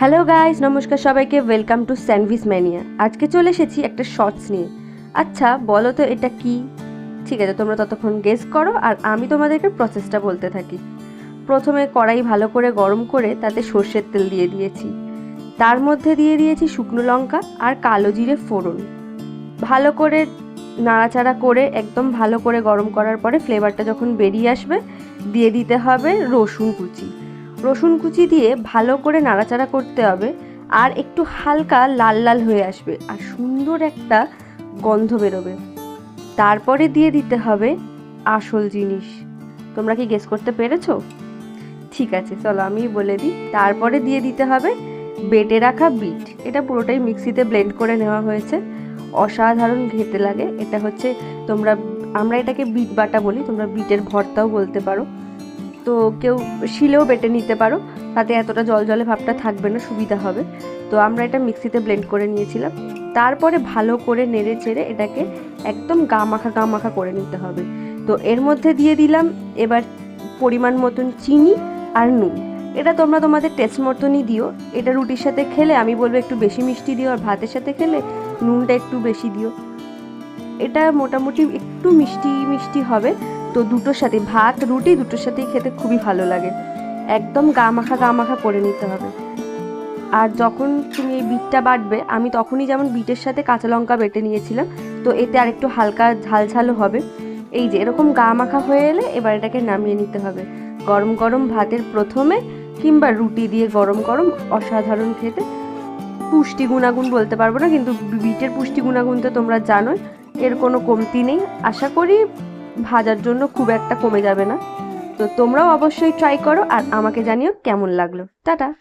Hello guys নমস্কার সবাইকে welcome to sandwich mania আজকে চলে এসেছি একটা শর্টস নিয়ে। আচ্ছা বলো তো এটা কি? ঠিক আছে, তোমরা ততক্ষণ গেস করো আর আমি তোমাদেরকে প্রসেসটা বলতে থাকি। প্রথমে কড়াই ভালো করে গরম করে তাতে সর্ষের তেল দিয়ে দিয়েছি। তার মধ্যে দিয়ে দিয়েছি শুকনো লঙ্কা আর কালো জিরে ফোড়ন। ভালো করে নাড়াচাড়া করে, একদম ভালো করে গরম করার পরে ফ্লেভারটা যখন বেরিয়ে আসবে, দিয়ে দিতে হবে রসুন কুচি। রসুন কুচি দিয়ে ভালো করে নাড়াচাড়া করতে হবে আর একটু হালকা লাল লাল হয়ে আসবে আর সুন্দর একটা গন্ধ বেরোবে। তারপরে দিয়ে দিতে হবে আসল জিনিস। তোমরা কি গেস করতে পেরেছ? ঠিক আছে, চলো আমি বলে দিই। তারপরে দিয়ে দিতে হবে বেটে রাখা বিট। এটা পুরোটাই মিক্সিতে ব্লেন্ড করে নেওয়া হয়েছে। অসাধারণ খেতে লাগে। এটা হচ্ছে তোমরা, আমরা এটাকে বিট বাটা বলি, তোমরা বিটের ভর্তাও বলতে পারো। তো কেউ শিলেও বেটে নিতে পারো, তাতে এতটা জল জলে ভাবটা থাকবে না, সুবিধা হবে। তো আমরা এটা মিক্সিতে ব্লেন্ড করে নিয়েছিলাম। তারপরে ভালো করে নেড়ে চেড়ে এটাকে একদম গা মাখা গা মাখা করে নিতে হবে। তো এর মধ্যে দিয়ে দিলাম এবার পরিমাণ মতন চিনি আর নুন। এটা তোমরা তোমাদের টেস্ট মতনই দিও। এটা রুটির সাথে খেলে, আমি বলব একটু বেশি মিষ্টি দিও আর ভাতের সাথে খেলে নুনটা একটু বেশি দিও। এটা মোটামুটি একটু মিষ্টি মিষ্টি হবে। তো দুটোর সাথে ভাত, রুটি দুটোর সাথেই খেতে খুবই ভালো লাগে। একদম গা মাখা গা মাখা করে নিতে হবে। আর যখন তুমি এই বিটটা বাটবে, আমি তখনই যেমন বিটের সাথে কাঁচা লঙ্কা বেটে নিয়েছিলাম, তো এতে আর একটু হালকা ঝাল ঝালও হবে। এই যে এরকম গা মাখা হয়ে এলে এবার এটাকে নামিয়ে নিতে হবে। গরম গরম ভাতের প্রথমে কিংবা রুটি দিয়ে গরম গরম অসাধারণ খেতে। পুষ্টি গুণাগুণ বলতে পারব না, কিন্তু বিটের পুষ্টি গুণাগুণ তো তোমরা জানোই, এর কোনো কমতি নেই। আশা করি ভাজার জন্য খুব একটা কমে যাবে না। তো তোমরাও অবশ্যই ট্রাই করো আর আমাকে জানিও কেমন লাগল। টাটা।